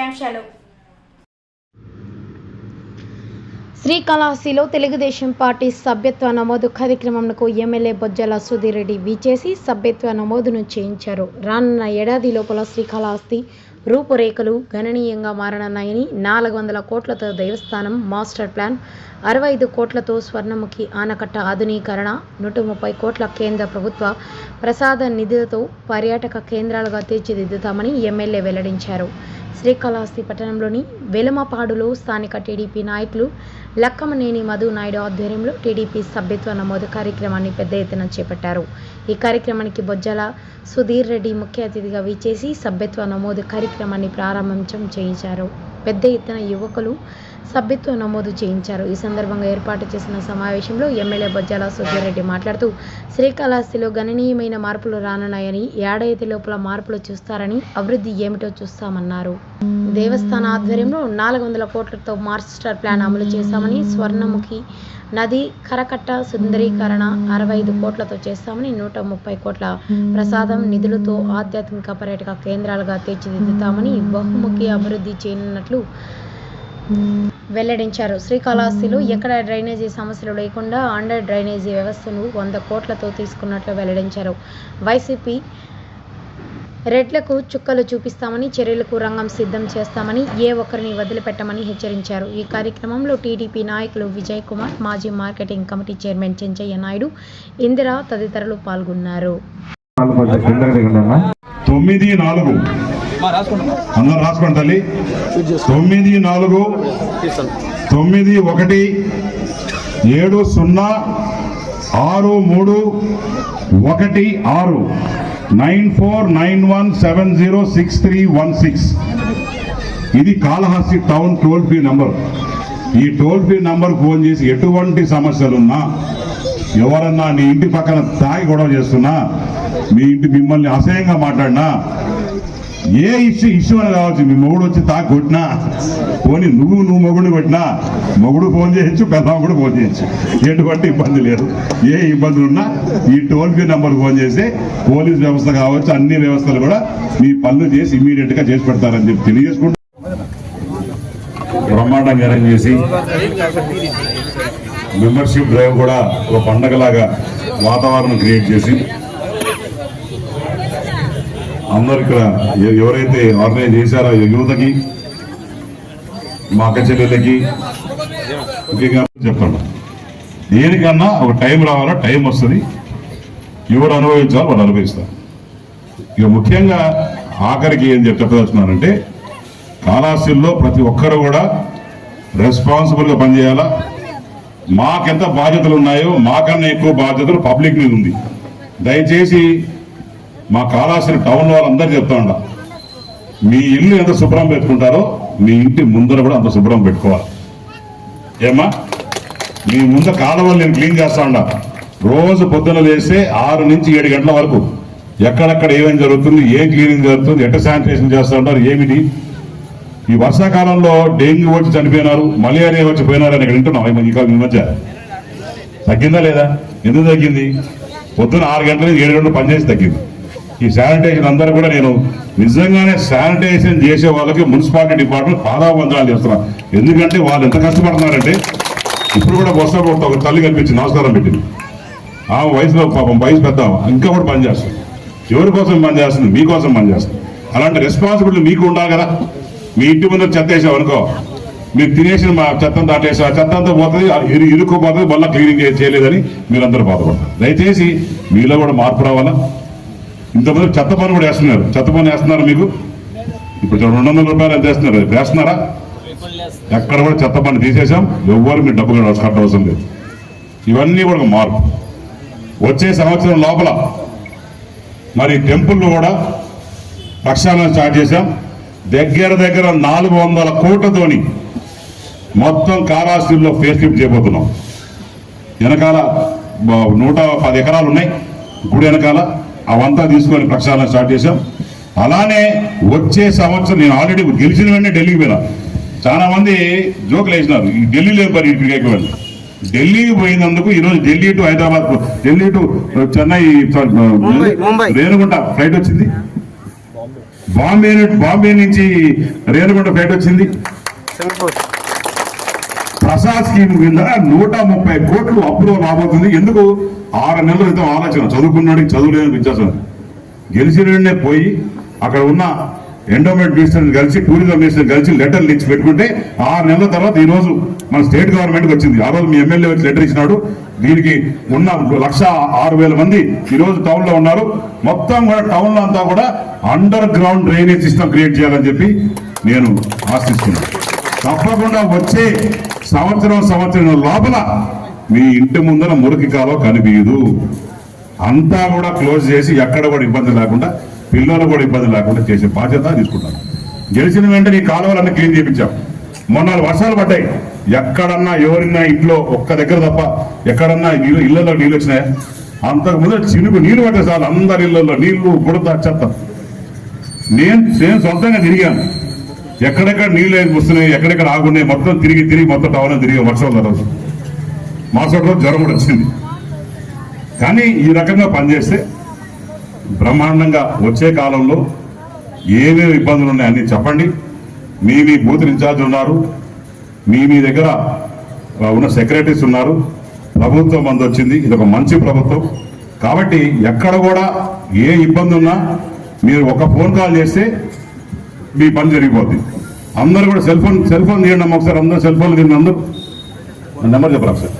ముఖ్యాంశాలు శ్రీకాళహస్తిలో తెలుగుదేశం పార్టీ సభ్యత్వ నమోదు కార్యక్రమంకు ఎమ్మెల్యే బొజ్జల సుధీరెడ్డి వీచేసి సభ్యత్వ నమోదును చేయించారు. రానున్న ఏడాది లోపల శ్రీకాళహస్తి రూపురేఖలు గణనీయంగా మారనున్నాయని నాలుగు వందల కోట్లతో దేవస్థానం మాస్టర్ ప్లాన్ అరవై ఐదు కోట్లతో స్వర్ణముఖి ఆనకట్ట ఆధునీకరణ నూట ముప్పై కోట్ల కేంద్ర ప్రభుత్వ ప్రసాద నిధులతో పర్యాటక కేంద్రాలుగా తీర్చిదిద్దుతామని ఎమ్మెల్యే వెల్లడించారు. శ్రీకాళహస్తి పట్టణంలోని వెలమపాడులో స్థానిక టీడీపీ నాయకులు లక్కమనేని మధు నాయుడు ఆధ్వర్యంలో టీడీపీ సభ్యత్వ నమోదు కార్యక్రమాన్ని పెద్ద ఎత్తున చేపట్టారు. ఈ కార్యక్రమానికి బొజ్జల సుధీర్ రెడ్డి ముఖ్య అతిథిగా విచ్చేసి సభ్యత్వ నమోదు కార్యక్రమాన్ని ప్రారంభించం చేయించారు. పెద్ద ఎత్తున యువకులు సభ్యత్వం నమోదు చేయించారు. ఈ సందర్భంగా ఏర్పాటు చేసిన సమావేశంలో ఎమ్మెల్యే బొజ్జాల సుధీర్ రెడ్డి మాట్లాడుతూ శ్రీకాళహస్తిలో గణనీయమైన మార్పులు రానున్నాయని ఏడాది లోపల మార్పులు చూస్తారని అభివృద్ధి ఏమిటో చూస్తామన్నారు. దేవస్థాన ఆధ్వర్యంలో నాలుగు వందల కోట్లతో మాస్టర్ ప్లాన్ అమలు చేశామని స్వర్ణముఖి నది కరకట్ట సుందరీకరణ అరవై ఐదు కోట్లతో చేస్తామని నూట ముప్పై కోట్ల ప్రసాదం నిధులతో ఆధ్యాత్మిక పర్యాటక కేంద్రాలుగా తీర్చిదిద్దుతామని బహుముఖి అభివృద్ధి చేయనున్నట్లు వెల్లడించారు. శ్రీకాళహస్తిలో ఎక్కడ డ్రైనేజీ సమస్యలు లేకుండా అండర్ డ్రైనేజీ వ్యవస్థను వంద కోట్లతో తీసుకున్నట్లు వెల్లడించారు. వైసీపీ రెడ్లకు చుక్కలు చూపిస్తామని చర్యలకు రంగం సిద్ధం చేస్తామని ఏ ఒక్కరిని వదిలిపెట్టమని హెచ్చరించారు. ఈ కార్యక్రమంలో టీడీపీ నాయకులు విజయ్ కుమార్ మాజీ marketing committee chairman Chenchaiah Naidu Indira తదితరులు పాల్గొన్నారు. తొమ్మిది నాలుగు అందరు రాసుకోండి తల్లి. తొమ్మిది నాలుగు తొమ్మిది ఒకటి ఏడు సున్నా ఆరు మూడు ఒకటి ఆరు. Nine four nine one seven zero six three one six. ఇది Kalahasti town toll free number. ఈ టోల్ ఫ్రీ నంబర్ ఫోన్ చేసి ఎటువంటి సమస్యలున్నా ఎవరన్నా నీ ఇంటి పక్కన తాగి గొడవ చేస్తున్నా మీ ఇంటి మిమ్మల్ని అసహ్యంగా మాట్లాడినా ఏ ఇష్యూ ఇష్యూ అని కావచ్చు మీ మొగుడు వచ్చి తాగి కొట్టినా పోనీ నువ్వు నువ్వు మొగుడిని కొట్టినా మొగుడు ఫోన్ చేయొచ్చు పెద్దమ్మడు కూడా ఫోన్ చేయొచ్చు. ఎటువంటి ఇబ్బంది లేదు. ఏ ఇబ్బందులు ఉన్నా ఈ టోల్ ఫ్రీ నెంబర్ ఫోన్ చేసి పోలీస్ వ్యవస్థ కావచ్చు అన్ని వ్యవస్థలు కూడా మీ పనులు చేసి ఇమీడియట్గా చేసి పెడతారని చెప్పి తెలియజేసుకుంటూ బ్రహ్మాండంగా అరేంజ్ చేసి మెంబర్షిప్ డ్రైవ్ కూడా ఒక పండగలాగా వాతావరణం క్రియేట్ చేసి అందరు ఇక్కడ ఎవరైతే ఆర్గనైజ్ చేశారో యువతకి మా అక్క చెల్లెళ్ళకి ముఖ్యంగా దేనికన్నా ఒక టైం రావాలో టైం వస్తుంది. ఎవరు అనుభవించాలో వాళ్ళు అనుభవిస్తారు. ఇక ముఖ్యంగా ఆఖరికి ఏం చెప్పదలుచున్నానంటే కాళాస్తిలో ప్రతి ఒక్కరు కూడా రెస్పాన్సిబుల్గా పనిచేయాలా? మాకెంత బాధ్యతలు ఉన్నాయో మాకన్నా ఎక్కువ బాధ్యతలు పబ్లిక్ మీద ఉంది. దయచేసి మా కాళాశ్రీ టౌన్ వాళ్ళందరూ చెప్తా ఉండ మీ ఇల్లు ఎంత శుభ్రం పెట్టుకుంటారో మీ ఇంటి ముందర కూడా అంత శుభ్రం పెట్టుకోవాలి. ఏమా మీ ముందు కాలువలు నేను క్లీన్ చేస్తా ఉండ రోజు పొద్దున లేస్తే ఆరు నుంచి ఏడు గంటల వరకు ఎక్కడెక్కడ ఏమేమి జరుగుతుంది ఏం క్లీనింగ్ జరుగుతుంది ఎట్ట శానిటేషన్ చేస్తూ ఉంటారు ఏమిటి? ఈ వర్షాకాలంలో డెంగ్యూ వచ్చి చనిపోయినారు మలేరియా వచ్చి పోయినారు అని ఇక్కడ వింటున్నాం. ఇంకా మధ్య- ఈ మధ్య. తగ్గిందా లేదా? ఎందుకు తగ్గింది? పొద్దున ఆరు గంటల నుంచి ఏడు గంటలు పనిచేసి తగ్గింది. ఈ శానిటైజర్ అందరూ కూడా నేను నిజంగానే శానిటైజేషన్ చేసే వాళ్ళకి మున్సిపాలిటీ డిపార్ట్మెంట్ పాదాబంధాలు చేస్తున్నా ఎందుకంటే వాళ్ళు ఎంత కష్టపడుతున్నారంటే ఇప్పుడు కూడా బస్సు ఒక తల్లి కనిపించి నమస్కారం పెట్టింది. ఆ వయసులో పాపం వయసు పెద్ద ఇంకా కూడా పనిచేస్తుంది ఎవరి కోసం పనిచేస్తుంది మీకోసం పనిచేస్తుంది అలాంటి రెస్పాన్సిబిలిటీ మీకు ఉండాలి కదా. మీ ఇంటి ముందు చెత్త వేసావు అనుకో. మీరు తినేసిన మా చెత్తం దాటేసి ఆ చెత్త అంతా పోతుంది ఇరు ఇరుక్కుపోతుంది మళ్ళీ క్లీనింగ్ చేయలేదని చేయలేదని మీరందరూ బాధపడతారు. దయచేసి మీలో కూడా మార్పు రావాలా? ఇంతమంది చెత్త పని కూడా వేస్తున్నారు. చెత్త పని వేస్తున్నారు మీకు? ఇప్పుడు రెండు వందల రూపాయలు ఎంత వేస్తున్నారు? వేస్తున్నారా? ఎక్కడ కూడా చెత్త పని తీసేసాం. ఎవ్వరు మీరు డబ్బు కూడా కట్టవసరం లేదు. ఇవన్నీ కూడా మార్పు. వచ్చే సంవత్సరం లోపల మరి టెంపుల్ కూడా ప్రక్షాళన స్టార్ట్ చేశాం. దగ్గర దగ్గర నాలుగు వందల కోట్లతోని మొత్తం కారాస్తుల్లో ఫేస్ లిఫ్ట్ చేయబోతున్నాం. వెనకాల నూట పది ఎకరాలు ఉన్నాయి. గుడి వెనకాల. అవంతా తీసుకొని ప్రక్షాళన స్టార్ట్ చేశాం. అలానే వచ్చే సంవత్సరం నేను ఆల్రెడీ గెలిచిన వెంటనే ఢిల్లీకి పోయినా. చాలా మంది జోకులు వేసినారు. ఈ ఢిల్లీలో పని ఇక్కడికి ఎక్కువ ఢిల్లీకి పోయినందుకు ఈరోజు Delhi to Hyderabad Delhi to Chennai. Renigunta flight వచ్చింది. బాంబే బాంబే నుంచి రేణుగుంట ఫ్లైట్ వచ్చింది. ప్రసాద్ స్కీమ్ కింద నూట ముప్పై కోట్లు అప్రూవల్ రాబోతుంది. ఎందుకు? ఆరు నెలల క్రితం ఆలోచన. చదువుకున్నాడు చదువులేని విద్యాసం గెలిచిన పోయి అక్కడ ఉన్న ఎండోమెంట్ మినిస్టర్ కలిసి టూరిజం మినిస్టర్ కలిసి లెటర్లు ఇచ్చి పెట్టుకుంటే ఆరు నెలల తర్వాత ఈ రోజు మన స్టేట్ గవర్నమెంట్కి వచ్చింది. ఆ రోజు మీ ఎమ్మెల్యే వచ్చి లెటర్ ఇచ్చినాడు. దీనికి ఉన్న లక్ష ఆరు వేల మంది ఈరోజు టౌన్లో ఉన్నారు. మొత్తం కూడా టౌన్లో అంతా కూడా underground drainage system create చేయాలని చెప్పి నేను ఆశిస్తున్నాను. తప్పకుండా వచ్చే సంవత్సరం సంవత్సరం లోపల మీ ఇంటి ముందర మురికి కాలో కనిపించదు అంతా కూడా క్లోజ్ చేసి ఎక్కడ కూడా ఇబ్బంది లేకుండా పిల్లలు కూడా ఇబ్బంది లేకుండా చేసే బాధ్యత తీసుకుంటాం. గెలిచిన వెంటనే ఈ కాలువలన్నీ క్లీన్ చేయించాం మొన్న వర్షాలు పడ్డాయి. ఎక్కడన్నా ఎవరిన్నా ఇంట్లో ఒక్క దగ్గర తప్ప ఎక్కడన్నా నీళ్ళు ఇళ్ళలో నీళ్ళు వచ్చినాయా? అంతకు ముందు చినుకు నీళ్ళు పట్టే చాలు అందరి ఇళ్ళలో నీళ్ళు బుడత చెత్త. నేను నేను సొంతంగా తిరిగాను. ఎక్కడెక్కడ నీళ్ళు వస్తున్నాయి ఎక్కడెక్కడ ఆగున్నాయి మొత్తం తిరిగి తిరిగి మొత్తం టవర్ తిరిగి వర్షం రోజు మరుసటి జ్వరం కూడా వచ్చింది. కానీ ఈ రకంగా పనిచేస్తే బ్రహ్మాండంగా వచ్చే కాలంలో ఏమేమి ఇబ్బందులు ఉన్నాయి చెప్పండి. మీ మీ బూత్ ఇన్ఛార్జ్ ఉన్నారు. మీ మీ దగ్గర ఉన్న సెక్రటరీస్ ఉన్నారు. ప్రభుత్వం మంది వచ్చింది. ఇది ఒక మంచి ప్రభుత్వం. కాబట్టి ఎక్కడ కూడా ఏ ఇబ్బంది ఉన్నా మీరు ఒక ఫోన్ కాల్ చేస్తే మీ పని జరిగిపోద్ది. అందరూ కూడా సెల్ ఫోన్ సెల్ ఫోన్ తీయండి అమ్మ ఒకసారి. అందరూ సెల్ ఫోన్ తీయండి. అందరూ నెంబర్ చెప్పరా సార్